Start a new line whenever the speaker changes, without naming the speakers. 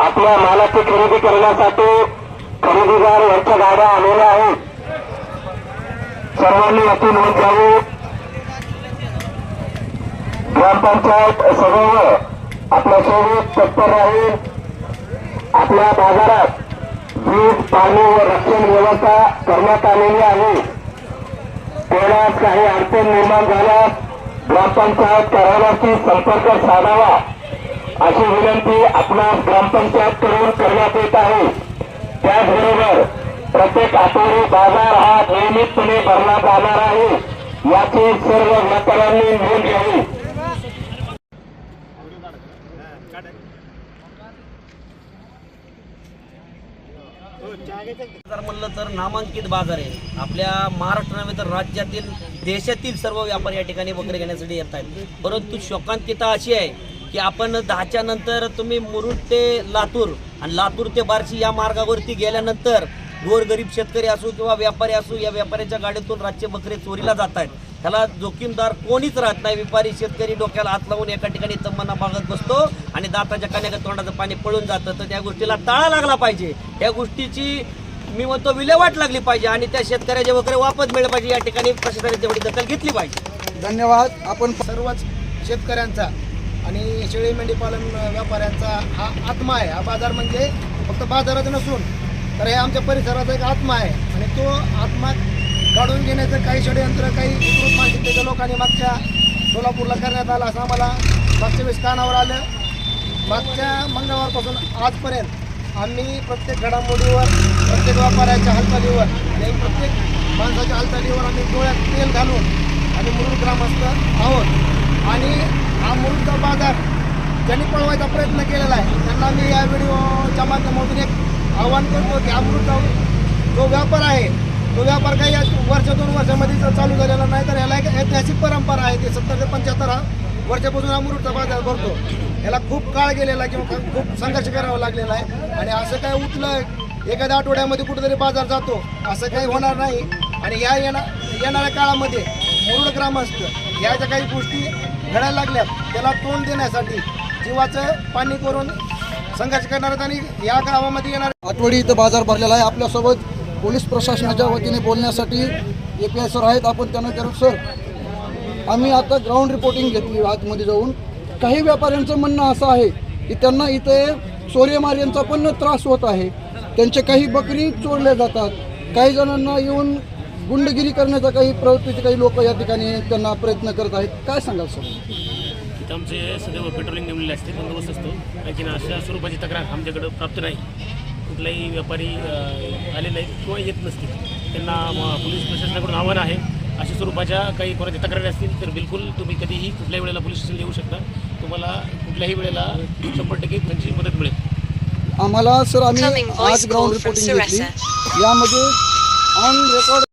आपल्या मालाची खरेदी करण्यासाठी खरेदीदार वरच्या गाड्या आलेल्या आहेत. सर्वांनी याची नोंद घ्यावी ग्रामपंचायत सदैव आपल्यासोबत तत्पर राहील. आपल्या बाजारात वीज पाणी व रक्षण व्यवस्था करण्यात आलेली आहे. कोणास काही अडचण निर्माण झाल्यास ग्रामपंचायत कार्यालयाशी संपर्क साधावा. अशी विनंती आपणास ग्रामपंचायत कडून करण्यात येत आहे. त्याचबरोबर प्रत्येक आठवडी बाजार हा नियमितपणे भरला जाणार आहे. याची सर्व व्यापाऱ्यांनी नोंद घ्यावी.
बाजार म्हणलं तर नामांकित बाजार आहे. आपल्या महाराष्ट्र नव्हे तर राज्यातील देशातील सर्व व्यापारी या ठिकाणी वगैरे घेण्यासाठी येत आहेत. परंतु शोकांकिता अशी आहे की आपण दहाच्या नंतर तुम्ही मुरुड ते लातूर आणि लातूर ते बार्शी या मार्गावरती गेल्यानंतर गोरगरीब शेतकरी असो किंवा व्यापारी असो या व्यापाऱ्याच्या गाडीतून रातचे बकरे चोरीला जात आहेत त्याला जोखीमदार कोणीच राहत नाही. व्यापारी शेतकरी डोक्याला हात लावून एका ठिकाणी तम्मना बागत बसतो आणि दाताच्या कान्याच्या तोंडाचं पाणी पळून जातं. तर त्या गोष्टीला ताळा लागला पाहिजे. या गोष्टीची मी म्हणतो विल्हेवाट लागली पाहिजे आणि त्या शेतकऱ्याचे वगैरे वापस मिळलं पाहिजे. या ठिकाणी प्रशासनाने तेवढी दखल घेतली पाहिजे.
धन्यवाद. आपण
सर्वच शेतकऱ्यांचा आणि शेळी मेंढी पालन व्यापाऱ्यांचा हा आत्मा आहे. हा बाजार म्हणजे फक्त बाजारच नसून तर हे आमच्या परिसराचा एक आत्मा आहे. आणि तो आत्मा काढून घेण्याचं काही षडयंत्र काही विकृत मानसिकतेच्या लोकांनी मागच्या सोलापूरला करण्यात आलं असं आम्हाला मागच्या वेळेस कानावर आलं. मागच्या मंगळवारपासून आजपर्यंत आम्ही प्रत्येक घडामोडीवर प्रत्येक व्यापाऱ्याच्या हालचालीवर आणि प्रत्येक माणसाच्या हालचालीवर आम्ही डोळ्यात तेल घालून आम्ही मुरुड ग्रामस्थ आहोत. आणि हा मुरुडचा बाजार ज्यांनी पळवायचा प्रयत्न केलेला आहे त्यांना मी या व्हिडिओच्या माध्यमातून एक आव्हान करतो की हा जो व्यापार आहे तो व्यापार काही या वर्ष दोन वर्षामध्ये चालू झालेला नाही तर याला एक ऐतिहासिक परंपरा आहे ते सत्तर ते पंच्याहत्तर हा वर्षापासून हा बाजार भरतो. याला खूप काळ गेलेला आहे किंवा खूप संघर्ष करावा लागलेला आहे. आणि असं काय उठलं एखाद्या आठवड्यामध्ये कुठेतरी बाजार जातो असं काही होणार नाही. आणि या येणा येणाऱ्या काळामध्ये मुरुड ग्रामस्थ या ज्या काही गोष्टी घडायला लागल्यात त्याला तोंड देण्यासाठी जीवाचं पाणी करून संघर्ष करणार आहेत आणि या गावामध्ये येणार
आठवडी इथं बाजार भरलेला आहे. आपल्यासोबत पोलीस प्रशासनाच्या वतीने बोलण्यासाठी ए पी आय सर आहेत. आपण त्यांना करू सर आम्ही आता ग्राउंड रिपोर्टिंग घेतली आतमध्ये जाऊन. काही व्यापाऱ्यांचं म्हणणं असं आहे की त्यांना इथे चोरीमार्यांचा पण त्रास होत आहे. त्यांचे काही बकरी चोरल्या जातात. काही जणांना येऊन गुंडगिरी करण्याचा काही प्रवृत्तीचे काही लोक या ठिकाणी त्यांना प्रयत्न करत आहेत. काय सांगाल सर?
तिथं आमचे सदैव पेट्रोलिंग नेमलेले असते बंदोबस्त असतो. आणखी अशा स्वरूपाची तक्रार आमच्याकडं प्राप्त नाही. कुठलाही व्यापारी अ, आले नाहीत किंवा येत नसतील. त्यांना म, पोलीस प्रशासनाकडून आव्हान आहे. अशा स्वरूपाच्या काही कोणाच्या तक्रारी असतील तर बिलकुल तुम्ही कधीही कुठल्याही वेळेला पोलीस स्टेशन येऊ शकता. तुम्हाला कुठल्याही वेळेला शंभर टक्के त्यांची मदत मिळेल.
आम्हाला सर आम्ही
Incoming voice
आज ग्राउंड
call from
रिपोर्टिंग घेतली. यामध्ये ऑन रेकॉर्ड